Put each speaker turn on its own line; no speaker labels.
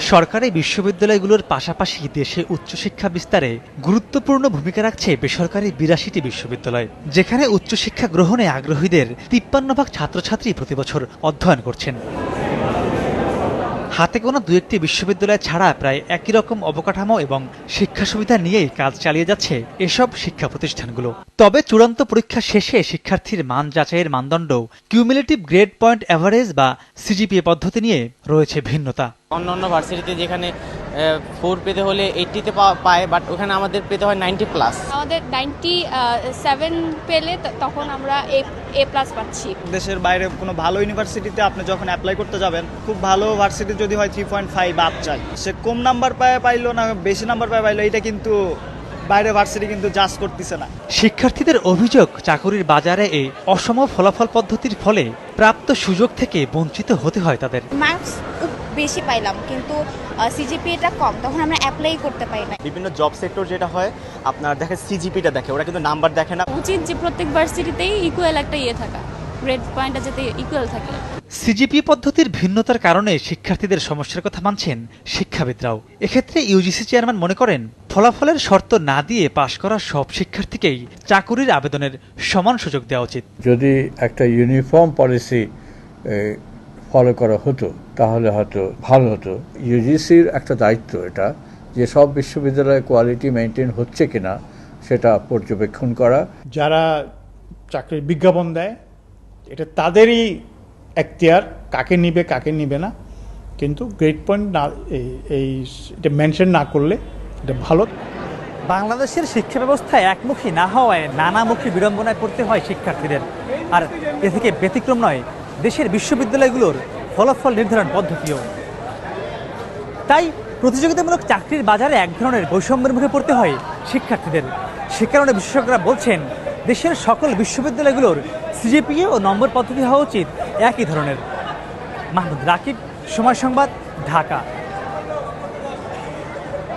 সরকারি বিশ্ববিদ্যালয়গুলোর পাশাপাশি দেশে উচ্চশিক্ষা বিস্তারে গুরুত্বপূর্ণ ভূমিকা রাখছে বেসরকারি বিরাশিটি বিশ্ববিদ্যালয়, যেখানে উচ্চশিক্ষা গ্রহণে আগ্রহীদের তিপ্পান্ন ভাগ ছাত্রছাত্রী প্রতিবছর অধ্যয়ন করছেন। হাতে গোনা দু একটি বিশ্ববিদ্যালয় ছাড়া প্রায় একই রকম অবকাঠামো এবং শিক্ষা সুবিধা নিয়েই কাজ চালিয়ে যাচ্ছে এসব শিক্ষা প্রতিষ্ঠানগুলো। তবে চূড়ান্ত পরীক্ষা শেষে শিক্ষার্থীর মান যাচাইয়ের মানদণ্ড কিউমুলেটিভ গ্রেড পয়েন্ট অ্যাভারেজ বা সিজিপিএ পদ্ধতি নিয়ে রয়েছে ভিন্নতা।
অন্য অন্য ভার্সিটিতে যেখানে ফোর পেতে হলে এইটটিতে পায় বাট ওখানে আমাদের পেতে হয় নাইনটি প্লাস
আমাদের নাইনটি সেভেন পেলে তখন আমরা এ এ প্লাস পাচ্ছি।
দেশের বাইরে কোনো ভালো ইউনিভার্সিটিতে আপনি যখন অ্যাপ্লাই করতে যাবেন খুব ভালো ভার্সিটি যদি হয় থ্রি পয়েন্ট ফাইভ আপ চাই সে কম নাম্বার পায় পাইলো না বেশি নাম্বার পায় পাইলো এটা কিন্তু বাইরে ভার্সিটি কিন্তু জাজ করতেছে না।
শিক্ষার্থীদের অভিযোগ চাকুরির বাজারে এই অসম ফলাফল পদ্ধতির ফলে প্রাপ্ত সুযোগ থেকে বঞ্চিত হতে হয় তাদের।
মার্কস বেশি পাইলাম কিন্তু সিজিপিএটা কম। তখন আমরা অ্যাপ্লাই করতে পারি না
বিভিন্ন জব সেক্টর যেটা হয় আপনার দেখে সিজিপিটা দেখে ওরা কিন্তু নাম্বার দেখে না।
উচিত যে প্রত্যেক ভার্সিটিতেই ইকুয়াল একটা ইয়ে থাকা গ্রেড পয়েন্টটা যাতে ইকুয়াল থাকে।
সিজিপি পদ্ধতির ভিন্নতার কারণে শিক্ষার্থীদের সমস্যার কথা মানছেন শিক্ষাবিদরাও। এক্ষেত্রে ইউজিসি চেয়ারম্যান মনে করেন ফলাফলের শর্ত না দিয়ে পাশ করা সব শিক্ষার্থীকেই চাকুরির আবেদনের সমান সুযোগ দেওয়া উচিত।
যদি একটা ইউনিফর্ম পলিসি ফলো করা হতো তাহলে হয়তো ভালো হতো। ইউজিসির একটা দায়িত্ব এটা যে সব বিশ্ববিদ্যালয়ে কোয়ালিটি মেনটেন হচ্ছে কিনা সেটা পর্যবেক্ষণ করা।
যারা চাকরির বিজ্ঞাপন দেয় এটা তাদেরই এখতিয়ার কাকে নিবে কাকে নিবে না। কিন্তু গ্রেড পয়েন্ট না এই- এই এটা মেনশন না করলে এটা ভালো।
বাংলাদেশের শিক্ষা ব্যবস্থা একমুখী না হওয়ায় নানামুখী বিড়ম্বনায় পড়তে হয় শিক্ষার্থীদের। আর এ থেকে ব্যতিক্রম নয় দেশের বিশ্ববিদ্যালয়গুলোর ফলাফল নির্ধারণ পদ্ধতিও। তাই প্রতিযোগিতামূলক চাকরির বাজারে এক ধরনের বৈষম্যের মুখে পড়তে হয় শিক্ষার্থীদের। সে কারণে বিশেষজ্ঞরা বলছেন, দেশের সকল বিশ্ববিদ্যালয়গুলোর সিজিপিএ ও নম্বর পদ্ধতি হওয়া উচিত একই ধরনের। মাহমুদ রাকিব, সময় সংবাদ, ঢাকা।